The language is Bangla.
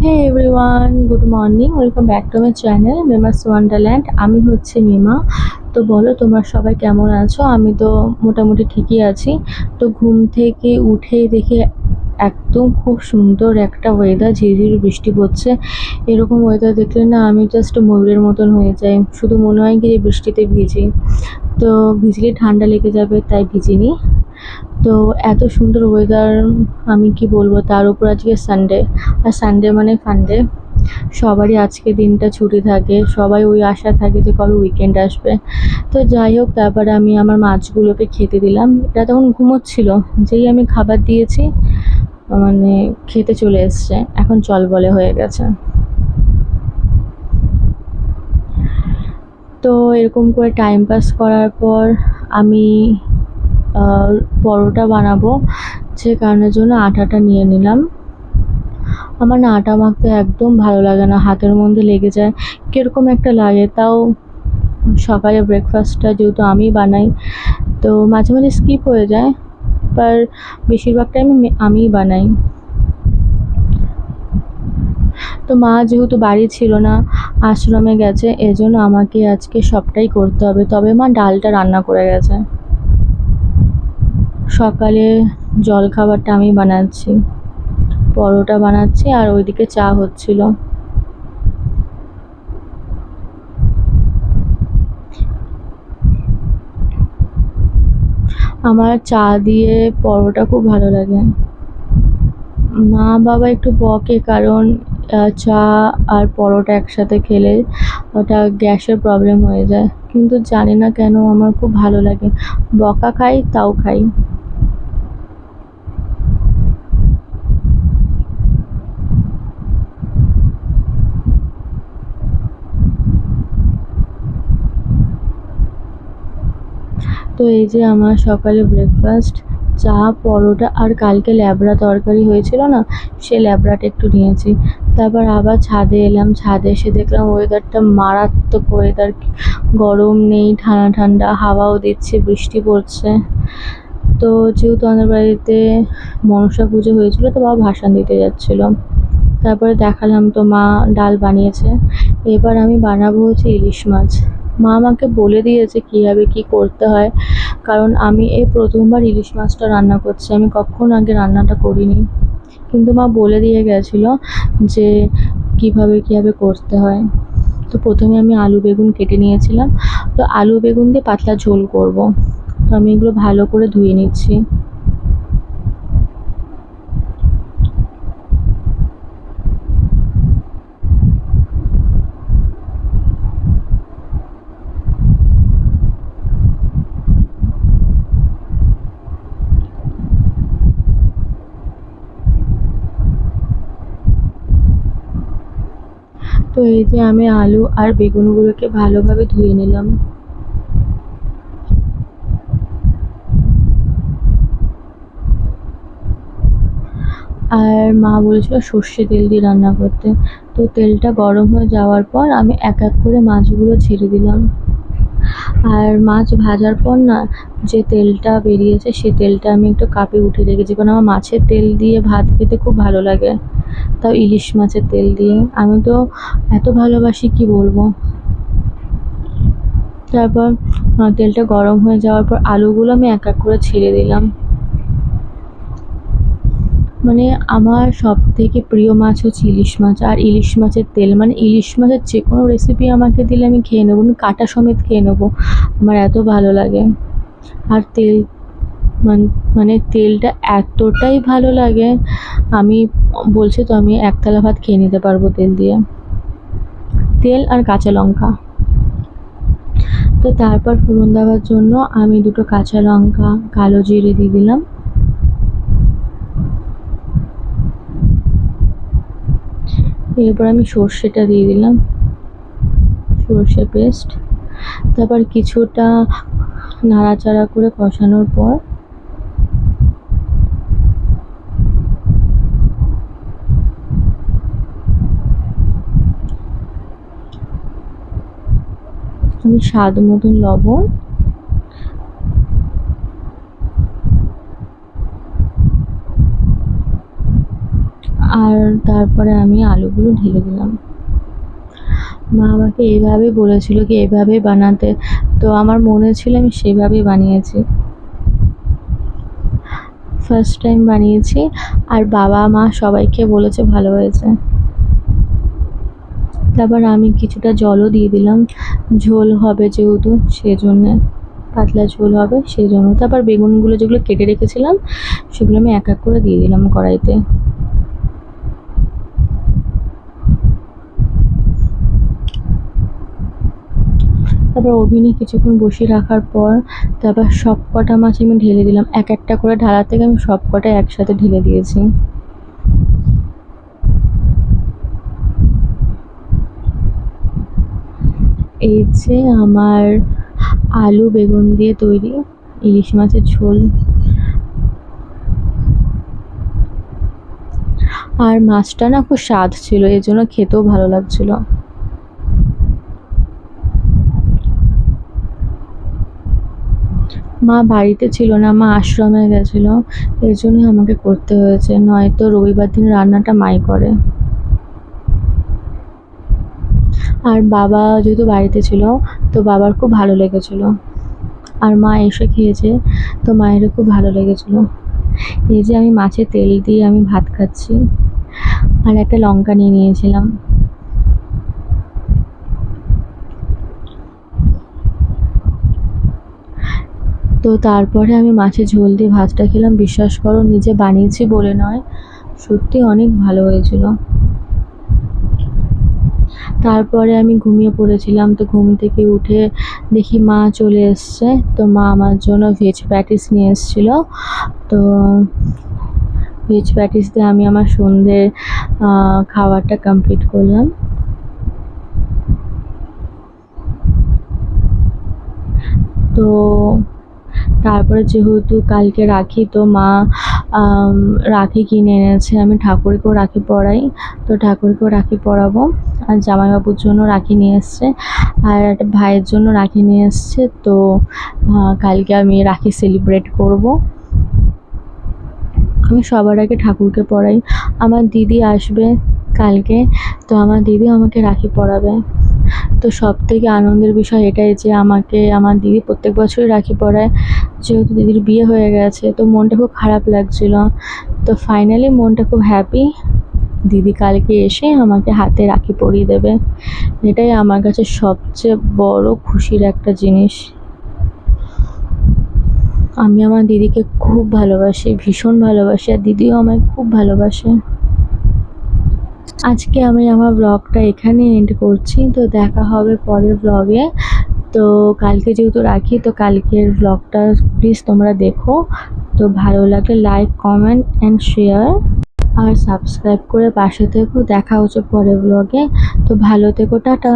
Hey everyone good morning welcome back to my channel Mema's Wonderland আমি হচ্ছে মিমা। তো বলো, তোমরা সবাই কেমন আছো? আমি তো মোটামুটি ঠিকই আছি। তো ঘুম থেকে উঠে দেখি একদম খুব সুন্দর একটা ওয়েদার ঝিরিঝিরি বৃষ্টি পড়ছে। এরকম ওয়েদার দেখলে না আমি জাস্ট ময়ূরের মতন হয়ে যাই। শুধু মনে হয় কি যে বৃষ্টিতে ভিজি। তো ভিজলে ঠান্ডা লেগে যাবে, তাই ভিজিনি। তো এত সুন্দর ওয়েদার আমি কি বলব? তার উপর আজকে সানডে আর সানডে মানে ফান্ডে সবারই আজকে দিনটা ছুটি থাকে। সবাই ওই আশা থাকে যে কবে উইকেন্ড আসবে। তো যাই হোক, তারপরে আমি আমার মাছগুলোকে খেতে দিলাম। এটা তখন ঘুমোচ্ছিল। যেই আমি খাবার দিয়েছি মানে খেতে চলে এসছে। এখন চল বলে হয়ে গেছে। তো এরকম করে টাইম পাস করার পর আমি পরোটা বানাবো। যে কারণের জন্য আটাটা নিয়ে নিলাম। আমার না আটা মাখতে একদম ভালো লাগে না। হাতের মধ্যে লেগে যায়। কীরকম একটা লাগে তাও সকালে ব্রেকফাস্টটা যেহেতু আমি বানাই, তো মাঝে মাঝে স্কিপ হয়ে যায়। বাট বেশিরভাগ টাইম আমিই বানাই। তো মা যেহেতু বাড়ি ছিল না, আশ্রমে গেছে, এজন্য আমাকে আজকে সবটাই করতে হবে। তবে মা ডালটা রান্না করে গেছে। সকালে জলখাবারটা আমি বানাচ্ছি, পরোটা বানাচ্ছি আর ওইদিকে চা হচ্ছিল। আমার চা দিয়ে পরোটা খুব ভালো লাগে। মা বাবা একটু বকে কারণ চা আর পরোটা একসাথে খেলে ওটা গ্যাসের প্রবলেম হয়ে যায়। কিন্তু জানি না কেন আমার খুব ভালো লাগে। বকা খাই, তাও খাই। তো এই যে আমার সকালে ব্রেকফাস্ট চা, পরোটা আর কালকে ল্যাবড়া তরকারি হয়েছিল না, সে ল্যাবড়াটা একটু নিয়েছি। তারপর আবার ছাদে এলাম, ছাদে এসে দেখলাম ওয়েদারটা মারাত্মক ওয়েদার গরম নেই, ঠান্ডা ঠান্ডা, হাওয়াও দিচ্ছে, বৃষ্টি পড়ছে। তো যেহেতু আমাদের বাড়িতে মনসা পুজো হয়েছিল, তো বাবা ভাসান দিতে যাচ্ছিল। তারপরে দেখালাম তো মা ডাল বানিয়েছে। এবার আমি বানাবো হচ্ছে ইলিশ মাছ। মা আমাকে বলে দিয়েছে কীভাবে কী করতে হয়। কারণ আমি এই প্রথমবার ইলিশ মাছটা রান্না করছি। আমি কখনো আগে রান্নাটা করিনি। কিন্তু মা বলে দিয়ে গেছিল যে কীভাবে কীভাবে করতে হয়। তো প্রথমে আমি আলু বেগুন কেটে নিয়েছিলাম। তো আলু বেগুন দিয়ে পাতলা ঝোল করব। তো আমি এগুলো ভালো করে ধুয়ে নিচ্ছি। তো এই যে আমি আলু আর বেগুনগুলোকে ভালোভাবে ধুয়ে নিলাম। আর মা বলেছিল সর্ষে তেল দিয়ে রান্না করতে। তো তেলটা গরম হয়ে যাওয়ার পর আমি এক এক করে মাছগুলো ছেড়ে দিলাম। আর মাছ ভাজার পর না যে তেলটা বেরিয়েছে সে তেলটা আমি একটু কাপে উঠে রেখেছি। কারণ আমার মাছের তেল দিয়ে ভাত খেতে খুব ভালো লাগে। তাও ইলিশ মাছের তেল দিয়ে। আমি তো এত ভালোবাসি, কি বলব? তারপর তেলটা গরম হয়ে যাওয়ার পর আলুগুলো আমি এক এক করে ছেড়ে দিলাম। মানে আমার সব থেকে প্রিয় মাছ হচ্ছে ইলিশ মাছ। আর ইলিশ মাছের তেল মানে ইলিশ মাছের যে কোনো রেসিপি আমাকে দিলে আমি খেয়ে নেব, আমি কাটা সমেত খেয়ে নেব। আমার এত ভালো লাগে। আর তেল মান- তেলটা এতটাই ভালো লাগে, আমি বলছি তো আমি একতলা ভাত খেয়ে নিতে পারব তেল দিয়ে। তেল আর কাঁচা লঙ্কা। তো তারপর ফোড়ন দেওয়ার জন্য আমি দুটো কাঁচা লঙ্কা, কালো জিরে দিয়ে দিলাম। এরপর আমি সর্ষেটা দিয়ে দিলাম। সর্ষে পেস্ট। তারপর কিছুটা নাড়াচাড়া করে কষানোর পর আমি স্বাদ মতন লবণ আর তারপরে আমি আলুগুলো ঢেলে দিলাম। মা আমাকে এইভাবে বলেছিল কি এভাবে বানাতে। তো আমার মনে ছিল আমি সেভাবেই বানিয়েছি। ফার্স্ট টাইম বানিয়েছি আর বাবা, মা সবাইকে বলেছে ভালো হয়েছে। তারপর আমি কিছুটা জলও দিয়ে দিলাম। ঝোল হবে যেহেতু, সেজন্যে পাতলা ঝোল হবে সেই জন্য তারপর বেগুনগুলো যেগুলো কেটে রেখেছিলাম, সেগুলো আমি এক এক করে দিয়ে দিলাম কড়াইতে। তারপর ওভেনে কিছুক্ষণ বসিয়ে রাখার পর তারপর সব কটা মাছ আমি ঢেলে দিলাম। এক একটা করে ঢালা থেকে আমি সব কটা একসাথে ঢেলে দিয়েছি। এই যে আমার আলু বেগুন দিয়ে তৈরি ইলিশ মাছের ঝোল। আর মাছটা না খুব স্বাদ ছিল এই জন্য খেতেও ভালো লাগছিল। মা বাড়িতে ছিল না, মা আশ্রমে গেছিল। এই জন্যই আমাকে করতে হয়েছে, নয়তো রবিবার দিন রান্নাটা মাই করে। আর বাবা যেহেতু বাড়িতে ছিল, তো বাবার খুব ভালো লেগেছিল। আর মা এসে খেয়েছে, তো মায়েরও খুব ভালো লেগেছিল। এই যে আমি মাছের তেল দিয়ে আমি ভাত খাচ্ছি। আর একটা লঙ্কা নিয়ে নিয়েছিলাম। তো তারপরে আমি মাছের ঝোল দিয়ে ভাতটা খেলাম। বিশ্বাস করো, নিজে বানিয়েছি বলে নয়, সত্যি অনেক ভালো হয়েছিল। তারপরে আমি ঘুমিয়ে পড়েছিলাম, তো ঘুম থেকে উঠে দেখি মা চলে এসছে। তো মা আমার জন্য ভেজ প্যাটিস নিয়ে এসেছিল। তো ভেজ প্যাটিস দিয়ে আমি আমার সন্ধ্যের খাবারটা কমপ্লিট করলাম। তো তারপরে যেহেতু কালকে রাখি, তো মা রাখি কিনে এনেছে। আমি ঠাকুরকেও রাখি পরাই, তো ঠাকুরকেও রাখি পরাবো। আর জামাইবাবুর জন্য রাখি নিয়ে এসছে। আর একটা ভাইয়ের জন্য রাখি নিয়ে এসছে, তো কালকে আমি রাখি সেলিব্রেট করব। আমি সবার আগে ঠাকুরকে পরাই। আমার দিদি আসবে কালকে, তো আমার দিদি আমাকে রাখি পরাবে। তো সব থেকে আনন্দের বিষয় এটাই যে আমাকে আমার দিদি প্রত্যেক বছরই রাখি পরায়। যেহেতু দিদির বিয়ে হয়ে গেছে, তো মনটা খুব খারাপ লাগছিল। তো ফাইনালি মনটা খুব হ্যাপি দিদি কালকে এসে আমাকে হাতে রাখি পরিয়ে দেবে। এটাই আমার কাছে সবচেয়ে বড় খুশির একটা জিনিস। আমি আমার দিদিকে খুব ভালোবাসি, ভীষণ ভালোবাসি, আর দিদিও আমায় খুব ভালোবাসে। আজকে আমি আমার ব্লগটা এখানে এন্ড করছি, তো দেখা হবে পরের ব্লগে তো কালকে যেহেতু রাখি, তো কালকের ব্লগটা প্লিজ তোমরা দেখো। তো ভালো লাগে লাইক কমেন্ট অ্যান্ড শেয়ার আর সাবস্ক্রাইব করে পাশে থেকো। দেখা হচ্ছে পরের ব্লগে তো ভালো থেকো, টাটা।